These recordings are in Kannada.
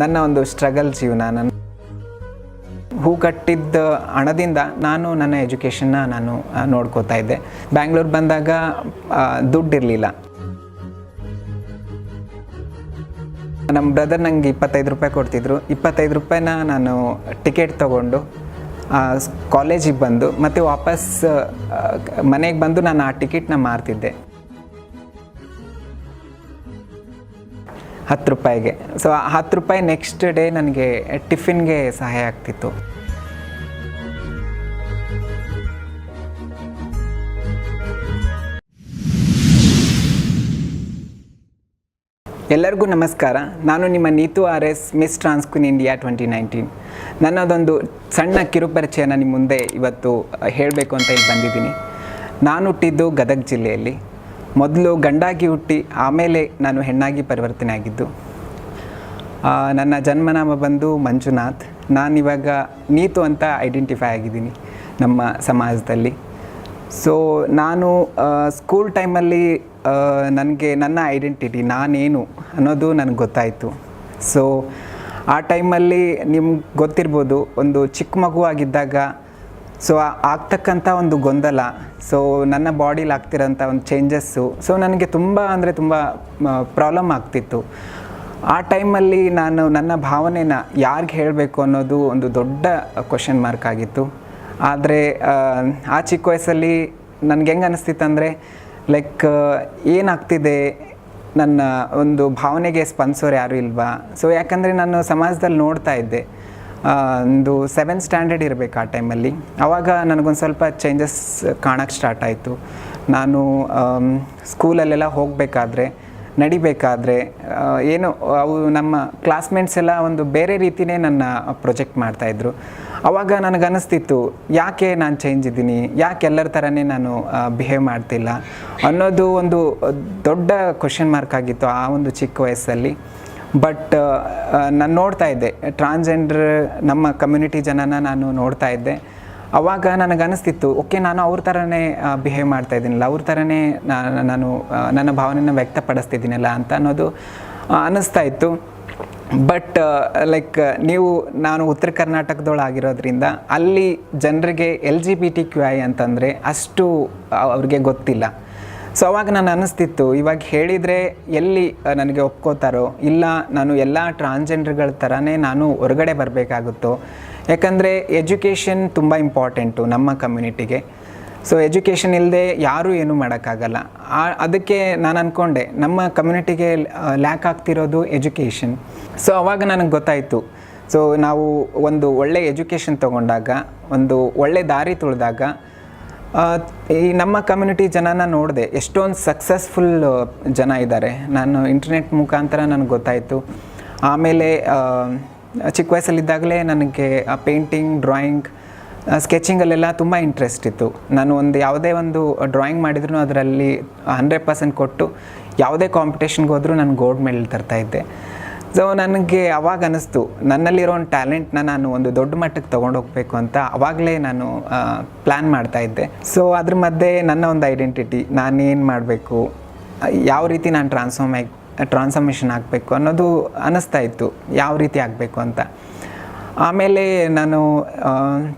ನನ್ನ ಒಂದು ಸ್ಟ್ರಗಲ್ ಜೀವನ, ನನ್ನ ಹೂ ಕಟ್ಟಿದ್ದ ಹಣದಿಂದ ನಾನು ನನ್ನ ಎಜುಕೇಷನ್ನ ನಾನು ನೋಡ್ಕೋತಾ ಇದ್ದೆ. ಬ್ಯಾಂಗ್ಳೂರ್ ಬಂದಾಗ ದುಡ್ಡಿರಲಿಲ್ಲ. ನಮ್ಮ ಬ್ರದರ್ ನನಗೆ ಇಪ್ಪತ್ತೈದು ರೂಪಾಯಿ ಕೊಡ್ತಿದ್ರು. ಇಪ್ಪತ್ತೈದು ರೂಪಾಯಿನ ನಾನು ಟಿಕೆಟ್ ತೊಗೊಂಡು ಕಾಲೇಜಿಗೆ ಬಂದು ಮತ್ತು ವಾಪಸ್ ಮನೆಗೆ ಬಂದು ನಾನು ಆ ಟಿಕೆಟ್ನ ಮಾರ್ತಿದ್ದೆ. ಹತ್ತು ರೂಪಾಯಿಗೆ. ಸೊ ಹತ್ತು ರೂಪಾಯಿ ನೆಕ್ಸ್ಟ್ ಡೇ ನನಗೆ ಟಿಫಿನ್ಗೆ ಸಹಾಯ ಆಗ್ತಿತ್ತು. ಎಲ್ಲರಿಗೂ ನಮಸ್ಕಾರ. ನಾನು ನಿಮ್ಮ Neetu R S Miss Transqueen India twenty nineteen ನನ್ನದೊಂದು ಸಣ್ಣ ಕಿರುಪರಿಚಯನ ನಿಮ್ಮ ಮುಂದೆ ಇವತ್ತು ಹೇಳಬೇಕು ಅಂತ ಇಲ್ಲಿ ಬಂದಿದ್ದೀನಿ. ನಾನು ಹುಟ್ಟಿದ್ದು ಗದಗ ಜಿಲ್ಲೆಯಲ್ಲಿ. ಮೊದಲು ಗಂಡಾಗಿ ಹುಟ್ಟಿ ಆಮೇಲೆ ನಾನು ಹೆಣ್ಣಾಗಿ ಪರಿವರ್ತನೆ ಆಗಿದ್ದು ನನ್ನ ಜನ್ಮನಾಮ ಬಂದು ಮಂಜುನಾಥ್. ನಾನಿವಾಗ ನೀತು ಅಂತ ಐಡೆಂಟಿಫೈ ಆಗಿದ್ದೀನಿ ನಮ್ಮ ಸಮಾಜದಲ್ಲಿ. ಸೊ ನಾನು ಸ್ಕೂಲ್ ಟೈಮಲ್ಲಿ ನನಗೆ ನನ್ನ ಐಡೆಂಟಿಟಿ ನಾನೇನು ಅನ್ನೋದು ನನಗೆ ಗೊತ್ತಾಯಿತು. ಸೊ ಆ ಟೈಮಲ್ಲಿ ನಿಮ್ಗೆ ಗೊತ್ತಿರ್ಬೋದು, ಒಂದು ಚಿಕ್ಕ ಮಗು ಆಗಿದ್ದಾಗ ಸೊ ಆಗ್ತಕ್ಕಂಥ ಒಂದು ಗೊಂದಲ ಸೊ ನನ್ನ ಬಾಡಿಲಿ ಆಗ್ತಿರೋಂಥ ಒಂದು ಚೇಂಜಸ್ಸು ಸೊ ನನಗೆ ತುಂಬ ಅಂದರೆ ತುಂಬ ಪ್ರಾಬ್ಲಮ್ ಆಗ್ತಿತ್ತು. ಆ ಟೈಮಲ್ಲಿ ನಾನು ನನ್ನ ಭಾವನೆನ ಯಾರಿಗೆ ಹೇಳಬೇಕು ಅನ್ನೋದು ಒಂದು ದೊಡ್ಡ ಕ್ವಶನ್ ಮಾರ್ಕ್ ಆಗಿತ್ತು. ಆದರೆ, ಆ ಚಿಕ್ಕ ವಯಸ್ಸಲ್ಲಿ ನನಗೆ ಹೆಂಗೆ ಅನಿಸ್ತಿತ್ತಂದರೆ ಲೈಕ್ ಏನಾಗ್ತಿದೆ, ನನ್ನ ಒಂದು ಭಾವನೆಗೆ ಸ್ಪಂದಿಸೋರು ಯಾರೂ ಇಲ್ವಾ? ಸೊ ಯಾಕಂದರೆ ನಾನು ಸಮಾಜದಲ್ಲಿ ನೋಡ್ತಾ ಇದ್ದೆ. ಒಂದು ಸೆವೆನ್ ಸ್ಟ್ಯಾಂಡರ್ಡ್ ಇರಬೇಕು ಆ ಟೈಮಲ್ಲಿ ಆವಾಗ ನನಗೊಂದು ಸ್ವಲ್ಪ ಚೇಂಜಸ್ ಕಾಣೋಕ್ಕೆ ಸ್ಟಾರ್ಟ್ ಆಯಿತು. ನಾನು ಸ್ಕೂಲಲ್ಲೆಲ್ಲ ಹೋಗಬೇಕಾದ್ರೆ, ನಡಿಬೇಕಾದ್ರೆ ಏನು, ಅವು ನಮ್ಮ ಕ್ಲಾಸ್ಮೇಟ್ಸ್ ಎಲ್ಲ ಒಂದು ಬೇರೆ ರೀತಿಯೇ ನನ್ನ ಪ್ರೊಜೆಕ್ಟ್ ಮಾಡ್ತಾಯಿದ್ರು ಆವಾಗ ನನಗೆ ಅನ್ನಿಸ್ತಿತ್ತು ಯಾಕೆ ನಾನು ಚೇಂಜ್ ಇದ್ದೀನಿ? ಯಾಕೆ ಎಲ್ಲರ ಥರನೇ ನಾನು ಬಿಹೇವ್ ಮಾಡ್ತಿಲ್ಲ? ಅನ್ನೋದು ಒಂದು ದೊಡ್ಡ ಕ್ವಶನ್ ಮಾರ್ಕ್ ಆಗಿತ್ತು ಆ ಒಂದು ಚಿಕ್ಕ ವಯಸ್ಸಲ್ಲಿ. ಬಟ್ ನಾನು ನೋಡ್ತಾ ಇದ್ದೆ. ಟ್ರಾನ್ಸ್ಜೆಂಡರ್ ನಮ್ಮ ಕಮ್ಯುನಿಟಿ ಜನನ ನಾನು ನೋಡ್ತಾ ಇದ್ದೆ. ಅವಾಗ ನನಗೆ ಅನಿಸ್ತಿತ್ತು, ಓಕೆ, ನಾನು ಅವ್ರ ಥರನೇ ಬಿಹೇವ್ ಮಾಡ್ತಾ ಇದ್ದೀನಲ್ಲ, ಅವ್ರ ಥರನೇ ನಾನು ನನ್ನ ಭಾವನೆನ ವ್ಯಕ್ತಪಡಿಸ್ತಿದ್ದೀನಲ್ಲ ಅಂತ ಅನ್ನೋದು ಅನ್ನಿಸ್ತಾ ಇತ್ತು. ಬಟ್ ಲೈಕ್ ನೀವು, ನಾನು ಉತ್ತರ ಕರ್ನಾಟಕದೊಳಾಗಿರೋದ್ರಿಂದ ಅಲ್ಲಿ ಜನರಿಗೆ L G B T Q I ಅಂತಂದರೆ ಅಷ್ಟು ಅವ್ರಿಗೆ ಗೊತ್ತಿಲ್ಲ. ಸೊ ಅವಾಗ ನಾನು ಅನ್ನಿಸ್ತಿತ್ತು, ಇವಾಗ ಹೇಳಿದರೆ ಎಲ್ಲಿ ನನಗೆ ಒಪ್ಕೋತಾರೋ, ಇಲ್ಲ, ನಾನು ಎಲ್ಲ ಟ್ರಾನ್ಸ್ಜೆಂಡರ್ಗಳ ಥರನೇ ನಾನು ಹೊರಗಡೆ ಬರಬೇಕಾಗುತ್ತೋ. ಯಾಕಂದರೆ ಎಜುಕೇಷನ್ ತುಂಬ ಇಂಪಾರ್ಟೆಂಟು ನಮ್ಮ ಕಮ್ಯುನಿಟಿಗೆ ಸೊ ಎಜುಕೇಷನ್ ಇಲ್ಲದೆ ಯಾರೂ ಏನೂ ಮಾಡೋಕ್ಕಾಗಲ್ಲ. ಅದಕ್ಕೆ ನಾನು ಅಂದ್ಕೊಂಡೆ ನಮ್ಮ ಕಮ್ಯುನಿಟಿಗೆ ಲ್ಯಾಕ್ ಆಗ್ತಿರೋದು ಎಜುಕೇಷನ್ ಸೊ ಅವಾಗ ನನಗೆ ಗೊತ್ತಾಯಿತು. ಸೊ ನಾವು ಒಂದು ಒಳ್ಳೆ ಎಜುಕೇಷನ್ ತಗೊಂಡಾಗ, ಒಂದು ಒಳ್ಳೆ ದಾರಿ ತುಳಿದಾಗ ಈ ನಮ್ಮ ಕಮ್ಯುನಿಟಿ ಜನನ ನೋಡಿದೆ ಎಷ್ಟೊಂದು ಸಕ್ಸಸ್ಫುಲ್ ಜನ ಇದ್ದಾರೆ. ನಾನು ಇಂಟರ್ನೆಟ್ ಮುಖಾಂತರ ನನಗೆ ಗೊತ್ತಾಯಿತು. ಆಮೇಲೆ ಚಿಕ್ಕ ವಯಸ್ಸಲ್ಲಿದ್ದಾಗಲೇ ನನಗೆ ಪೇಂಟಿಂಗ್ ಡ್ರಾಯಿಂಗ್ ಸ್ಕೆಚಿಂಗಲ್ಲೆಲ್ಲ ತುಂಬ ಇಂಟ್ರೆಸ್ಟ್ ಇತ್ತು. ನಾನು ಒಂದು ಯಾವುದೇ ಒಂದು ಡ್ರಾಯಿಂಗ್ ಮಾಡಿದ್ರು ಅದರಲ್ಲಿ ಹಂಡ್ರೆಡ್ ಪರ್ಸೆಂಟ್ ಕೊಟ್ಟು ಯಾವುದೇ ಕಾಂಪಿಟೇಷನ್ಗೆ ಹೋದರೂ ನಾನು ಗೋಲ್ಡ್ ಮೆಡಲ್ ತರ್ತಾ ಇದ್ದೆ. ಸೊ ನನಗೆ ಅವಾಗ ಅನ್ನಿಸ್ತು ನನ್ನಲ್ಲಿರೋ ಒಂದು ಟ್ಯಾಲೆಂಟ್ನ ನಾನು ಒಂದು ದೊಡ್ಡ ಮಟ್ಟಕ್ಕೆ ತೊಗೊಂಡು ಹೋಗಬೇಕು ಅಂತ ಅವಾಗಲೇ ನಾನು ಪ್ಲ್ಯಾನ್ ಮಾಡ್ತಾ ಇದ್ದೆ. ಸೊ ಅದ್ರ ಮಧ್ಯೆ ನನ್ನ ಒಂದು ಐಡೆಂಟಿಟಿ ನಾನೇನು ಮಾಡಬೇಕು, ಯಾವ ರೀತಿ ನಾನು ಟ್ರಾನ್ಸ್ಫಾರ್ಮ್ ಆಗಿ ಟ್ರಾನ್ಸ್ಫಾರ್ಮೇಷನ್ ಆಗಬೇಕು ಅನ್ನೋದು ಅನ್ನಿಸ್ತಾ ಇತ್ತು, ಯಾವ ರೀತಿ ಆಗಬೇಕು ಅಂತ. ಆಮೇಲೆ ನಾನು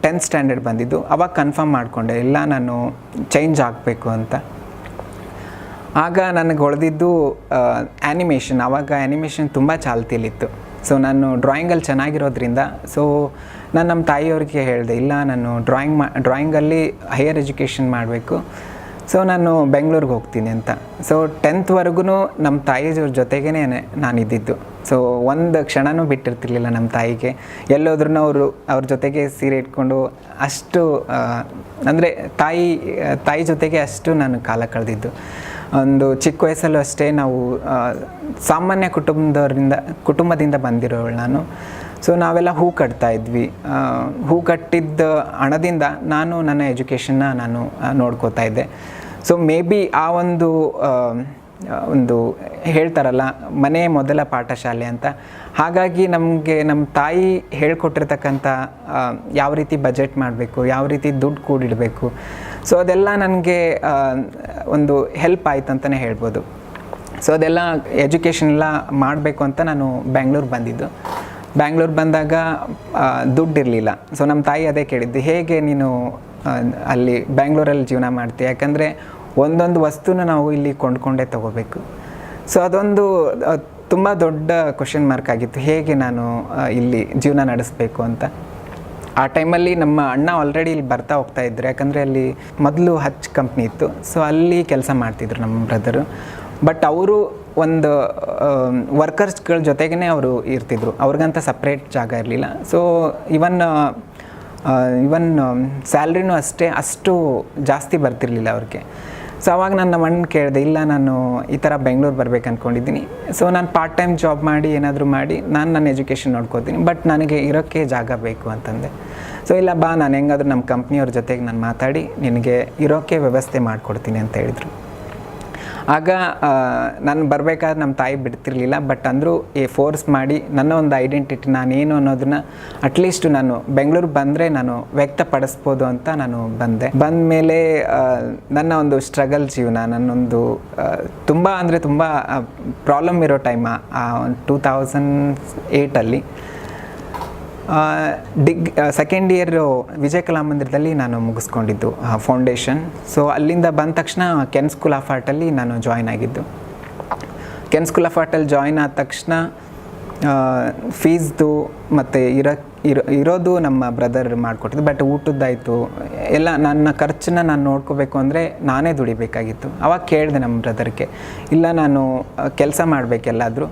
ಟೆಂತ್ ಸ್ಟ್ಯಾಂಡರ್ಡ್ ಬಂದಿದ್ದು, ಅವಾಗ ಕನ್ಫರ್ಮ್ ಮಾಡಿಕೊಂಡೆ, ಇಲ್ಲ ನಾನು ಚೇಂಜ್ ಆಗಬೇಕು ಅಂತ. ಆಗ ನನಗೆ ಹೊಳೆದಿದ್ದು ಆ್ಯನಿಮೇಷನ್ ಆವಾಗ ಆ್ಯನಿಮೇಷನ್ ತುಂಬ ಚಾಲ್ತಿಯಲ್ಲಿತ್ತು. ಸೊ ನಾನು ಡ್ರಾಯಿಂಗಲ್ಲಿ ಚೆನ್ನಾಗಿರೋದ್ರಿಂದ ಸೊ ನಾನು ನಮ್ಮ ತಾಯಿಯವ್ರಿಗೆ ಹೇಳಿದೆ, ಇಲ್ಲ, ನಾನು ಡ್ರಾಯಿಂಗ್ ಮಾ ಡ್ರಾಯಿಂಗಲ್ಲಿ ಹೈಯರ್ ಎಜುಕೇಷನ್ ಮಾಡಬೇಕು. ಸೊ ನಾನು ಬೆಂಗಳೂರಿಗೆ ಹೋಗ್ತೀನಿ ಅಂತ. ಸೊ ಟೆಂತ್ವರೆಗೂ ನಮ್ಮ ತಾಯಿಯವ್ರ ಜೊತೆಗೇ ನಾನು ಇದ್ದಿದ್ದು ಸೊ ಒಂದು ಕ್ಷಣನೂ ಬಿಟ್ಟಿರ್ತಿರ್ಲಿಲ್ಲ ನಮ್ಮ ತಾಯಿಗೆ. ಎಲ್ಲೋದ್ರೂ ಅವರು, ಅವ್ರ ಜೊತೆಗೆ ಸೀರೆ ಇಟ್ಕೊಂಡು ಅಷ್ಟು ಅಂದರೆ ತಾಯಿ ತಾಯಿ ಜೊತೆಗೆ ಅಷ್ಟು ನಾನು ಕಾಲ ಕಳೆದಿದ್ದು. ಒಂದು ಚಿಕ್ಕ ವಯಸ್ಸಲ್ಲೂ ಅಷ್ಟೇ ನಾವು ಸಾಮಾನ್ಯ ಕುಟುಂಬದವರಿಂದ, ಕುಟುಂಬದಿಂದ ಬಂದಿರೋಳು ನಾನು. ಸೊ ನಾವೆಲ್ಲ ಹೂ ಕಟ್ತಾ ಇದ್ವಿ. ಹೂ ಕಟ್ಟಿದ್ದ ಹಣದಿಂದ ನಾನು ನನ್ನ ಎಜುಕೇಷನ್ನ ನಾನು ನೋಡ್ಕೋತಾ ಇದ್ದೆ. ಸೊ ಮೇ ಬಿ ಆ ಒಂದು ಒಂದು ಹೇಳ್ತಾರಲ್ಲ, ಮನೆ ಮೊದಲ ಪಾಠಶಾಲೆ ಅಂತ. ಹಾಗಾಗಿ ನಮಗೆ ನಮ್ಮ ತಾಯಿ ಹೇಳ್ಕೊಟ್ಟಿರ್ತಕ್ಕಂಥ ಯಾವ ರೀತಿ ಬಜೆಟ್ ಮಾಡಬೇಕು, ಯಾವ ರೀತಿ ದುಡ್ಡು ಕೂಡಿಡಬೇಕು. ಸೊ ಅದೆಲ್ಲ ನನಗೆ ಒಂದು ಹೆಲ್ಪ್ ಆಯ್ತು ಅಂತಲೇ ಹೇಳ್ಬೋದು. ಸೊ ಅದೆಲ್ಲ ಎಜುಕೇಷನ್ ಎಲ್ಲ ಮಾಡಬೇಕು ಅಂತ ನಾನು ಬ್ಯಾಂಗ್ಳೂರು ಬಂದಿದ್ದು. ಬ್ಯಾಂಗ್ಳೂರು ಬಂದಾಗ ದುಡ್ಡು ಇರಲಿಲ್ಲ. ಸೊ ನಮ್ಮ ತಾಯಿ ಅದೇ ಕೇಳಿದ್ದು, ಹೇಗೆ ನೀನು ಅಲ್ಲಿ ಬ್ಯಾಂಗ್ಳೂರಲ್ಲಿ ಜೀವನ ಮಾಡ್ತೀಯ? ಯಾಕಂದರೆ ಒಂದೊಂದು ವಸ್ತುನ ನಾವು ಇಲ್ಲಿ ಕೊಂಡ್ಕೊಂಡೇ ತಗೋಬೇಕು. ಸೊ ಅದೊಂದು ತುಂಬ ದೊಡ್ಡ ಕ್ವಶನ್ ಮಾರ್ಕ್ ಆಗಿತ್ತು. ಹೇಗೆ ನಾನು ಇಲ್ಲಿ ಜೀವನ ನಡೆಸಬೇಕು ಅಂತ. ಆ ಟೈಮಲ್ಲಿ ನಮ್ಮ ಅಣ್ಣ ಆಲ್ರೆಡಿ ಇಲ್ಲಿ ಬರ್ತಾ ಹೋಗ್ತಾ ಇದ್ರು. ಯಾಕಂದರೆ ಅಲ್ಲಿ ಮೊದಲು ಹಚ್ ಕಂಪ್ನಿ ಇತ್ತು. ಸೊ ಅಲ್ಲಿ ಕೆಲಸ ಮಾಡ್ತಿದ್ರು ನಮ್ಮ ಬ್ರದರು ಬಟ್ ಅವರು ಒಂದು ವರ್ಕರ್ಸ್ಗಳ ಜೊತೆಗೇ ಅವರು ಇರ್ತಿದ್ರು. ಅವ್ರಿಗಂತ ಸಪ್ರೇಟ್ ಜಾಗ ಇರಲಿಲ್ಲ. ಸೊ ಇವನ್ ಇವನ್ ಸ್ಯಾಲ್ರಿನೂ ಅಷ್ಟೇ, ಅಷ್ಟು ಜಾಸ್ತಿ ಬರ್ತಿರಲಿಲ್ಲ ಅವ್ರಿಗೆ. ಸೊ ಅವಾಗ ನಾನು ನಮ್ಮ ಅಣ್ಣ ಕೇಳಿದೆ, ಇಲ್ಲ, ನಾನು ಈ ಥರ ಬೆಂಗಳೂರು ಬರ್ಬೇಕು ಅಂದ್ಕೊಂಡಿದ್ದೀನಿ ಸೊ ನಾನು ಪಾರ್ಟ್ ಟೈಮ್ ಜಾಬ್ ಮಾಡಿ, ಏನಾದರೂ ಮಾಡಿ, ನಾನು ನನ್ನ ಎಜುಕೇಷನ್ ನೋಡ್ಕೋತೀನಿ. ಬಟ್ ನನಗೆ ಇರೋಕ್ಕೆ ಜಾಗ ಬೇಕು ಅಂತಂದೆ. ಸೊ ಇಲ್ಲ, ಬಾ, ನಾನು ಹೆಂಗಾದರೂ ನಮ್ಮ ಕಂಪ್ನಿಯವ್ರ ಜೊತೆಗೆ ನಾನು ಮಾತಾಡಿ, ನಿನಗೆ ಇರೋಕ್ಕೆ ವ್ಯವಸ್ಥೆ ಮಾಡಿಕೊಡ್ತೀನಿ ಅಂತ ಹೇಳಿದರು. ಆಗ ನಾನು ಬರಬೇಕಾದ್ರೆ ನಮ್ಮ ತಾಯಿ ಬಿಡ್ತಿರ್ಲಿಲ್ಲ ಬಟ್ ಅಂದರೂ ಈ ಫೋರ್ಸ್ ಮಾಡಿ ನನ್ನ ಒಂದು ಐಡೆಂಟಿಟಿ ನಾನೇನು ಅನ್ನೋದನ್ನ ಅಟ್ಲೀಸ್ಟ್ ನಾನು ಬೆಂಗಳೂರು ಬಂದರೆ ನಾನು ವ್ಯಕ್ತಪಡಿಸ್ಬೋದು ಅಂತ ನಾನು ಬಂದೆ. ಬಂದ ಮೇಲೆ ನನ್ನ ಒಂದು ಸ್ಟ್ರಗಲ್ ಜೀವನ, ನನ್ನೊಂದು ತುಂಬ ಅಂದರೆ ತುಂಬ ಪ್ರಾಬ್ಲಮ್ ಇರೋ ಟೈಮ ಟೂ ತೌಸಂಡ್ ಏಯ್ಟಲ್ಲಿ ಡಿಗ್ ಸೆಕೆಂಡ್ ಇಯರ್ ವಿಜಯ ಕಲಾಮಂದಿರದಲ್ಲಿ ನಾನು ಮುಗಿಸ್ಕೊಂಡಿದ್ದು ಫೌಂಡೇಶನ್ ಸೊ ಅಲ್ಲಿಂದ ಬಂದ ತಕ್ಷಣ ಕೆನ್ ಸ್ಕೂಲ್ ಆಫ್ ಆರ್ಟಲ್ಲಿ ನಾನು ಜಾಯ್ನ್ ಆಗಿದ್ದು. ಕೆನ್ ಸ್ಕೂಲ್ ಆಫ್ ಆರ್ಟಲ್ಲಿ ಜಾಯ್ನ್ ಆದ ತಕ್ಷಣ ಫೀಸ್ದು ಮತ್ತು ಇರೋ ಇರೋ, ಇರೋದು ನಮ್ಮ ಬ್ರದರ್ ಮಾಡಿಕೊಟ್ಟಿದ್ದು. ಬಟ್ ಊಟದ್ದಾಯಿತು. ಎಲ್ಲ ನನ್ನ ಖರ್ಚನ್ನ ನಾನು ನೋಡ್ಕೋಬೇಕು ಅಂದರೆ ನಾನೇ ದುಡಿಬೇಕಾಗಿತ್ತು. ಅವಾಗ ಕೇಳಿದೆ ನಮ್ಮ ಬ್ರದರ್ಗೆ ಇಲ್ಲ ನಾನು ಕೆಲಸ ಮಾಡಬೇಕೆಲ್ಲಾದರೂ.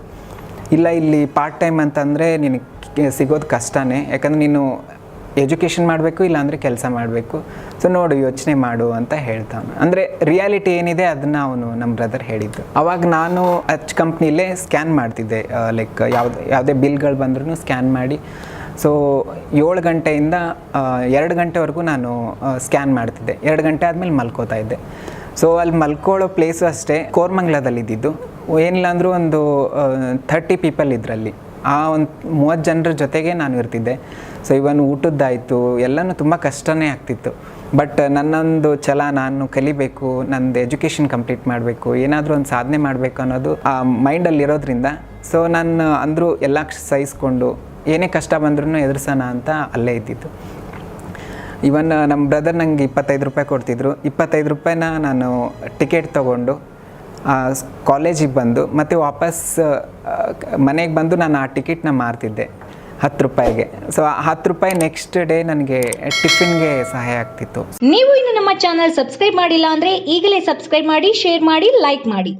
ಇಲ್ಲ, ಇಲ್ಲಿ ಪಾರ್ಟ್ ಟೈಮ್ ಅಂತಂದರೆ ನಿನಗೆ ಸಿಗೋದು ಕಷ್ಟನೇ. ಯಾಕಂದರೆ ನೀನು ಎಜುಕೇಷನ್ ಮಾಡಬೇಕು, ಇಲ್ಲಾಂದರೆ ಕೆಲಸ ಮಾಡಬೇಕು. ಸೊ ನೋಡು, ಯೋಚನೆ ಮಾಡು ಅಂತ ಹೇಳ್ತಾನೆ ಅಂದರೆ ರಿಯಾಲಿಟಿ ಏನಿದೆ ಅದನ್ನು ಅವನು ನಮ್ಮ ಬ್ರದರ್ ಹೇಳಿದ್ದು. ಅವಾಗ ನಾನು ಹಚ್ ಕಂಪ್ನಿಲೇ ಸ್ಕ್ಯಾನ್ ಮಾಡ್ತಿದ್ದೆ. ಲೈಕ್ ಯಾವುದೇ ಯಾವುದೇ ಬಿಲ್ಗಳು ಬಂದ್ರೂ ಸ್ಕ್ಯಾನ್ ಮಾಡಿ. ಸೊ ಏಳು ಗಂಟೆಯಿಂದ ಎರಡು ಗಂಟೆವರೆಗೂ ನಾನು ಸ್ಕ್ಯಾನ್ ಮಾಡ್ತಿದ್ದೆ. ಎರಡು ಗಂಟೆ ಆದಮೇಲೆ ಮಲ್ಕೋತಾ ಇದ್ದೆ. ಸೊ ಅಲ್ಲಿ ಮಲ್ಕೊಳ್ಳೋ ಪ್ಲೇಸು ಅಷ್ಟೇ ಕೋರ್ಮಂಗ್ಲದಲ್ಲಿ ಇದ್ದಿದ್ದು ಏನಿಲ್ಲ ಅಂದರೂ ಒಂದು ಥರ್ಟಿ ಪೀಪಲ್ ಇದರಲ್ಲಿ. ಆ ಒಂದು ಮೂವತ್ತು ಜನರ ಜೊತೆಗೆ ನಾನು ಇರ್ತಿದ್ದೆ. ಸೊ ಇವನ್ ಊಟದ್ದಾಯಿತು, ಎಲ್ಲನೂ ತುಂಬ ಕಷ್ಟನೇ ಆಗ್ತಿತ್ತು. ಬಟ್ ನನ್ನೊಂದು ಛಲ, ನಾನು ಕಲಿಬೇಕು, ನಂದು ಎಜುಕೇಷನ್ ಕಂಪ್ಲೀಟ್ ಮಾಡಬೇಕು, ಏನಾದರೂ ಒಂದು ಸಾಧನೆ ಮಾಡಬೇಕು ಅನ್ನೋದು ಆ ಮೈಂಡಲ್ಲಿ ಇರೋದ್ರಿಂದ. ಸೊ ನಾನು ಅಂದರೂ ಎಲ್ಲ ಸಹಿಸ್ಕೊಂಡು, ಏನೇ ಕಷ್ಟ ಬಂದ್ರೂ ಎದುರಿಸೋಣ ಅಂತ ಅಲ್ಲೇ ಇದ್ದಿತ್ತು ಇವನ್ ನಮ್ಮ ಬ್ರದರ್ ನಂಗೆ ಇಪ್ಪತ್ತೈದು ರೂಪಾಯಿ ಕೊಡ್ತಿದ್ರು. ಇಪ್ಪತ್ತೈದು ರೂಪಾಯಿನ ನಾನು ಟಿಕೆಟ್ ತೊಗೊಂಡು ಕಾಲೇಜಿಗೆ ಬಂದು ಮತ್ತು ವಾಪಸ್ ಮನೆಗೆ ಬಂದು ನಾನು ಆ ಟಿಕೆಟ್ನ ಮಾರ್ತಿದ್ದೆ ಹತ್ತು ರೂಪಾಯಿಗೆ. ಸೊ ಹತ್ತು ರೂಪಾಯಿ ನೆಕ್ಸ್ಟ್ ಡೇ ನನಗೆ ಟಿಫಿನ್ಗೆ ಸಹಾಯ ಆಗ್ತಿತ್ತು. ನೀವು ಇನ್ನು ನಮ್ಮ ಚಾನಲ್ ಸಬ್ಸ್ಕ್ರೈಬ್ ಮಾಡಿಲ್ಲ ಅಂದರೆ ಈಗಲೇ ಸಬ್ಸ್ಕ್ರೈಬ್ ಮಾಡಿ ಶೇರ್ ಮಾಡಿ ಲೈಕ್ ಮಾಡಿ.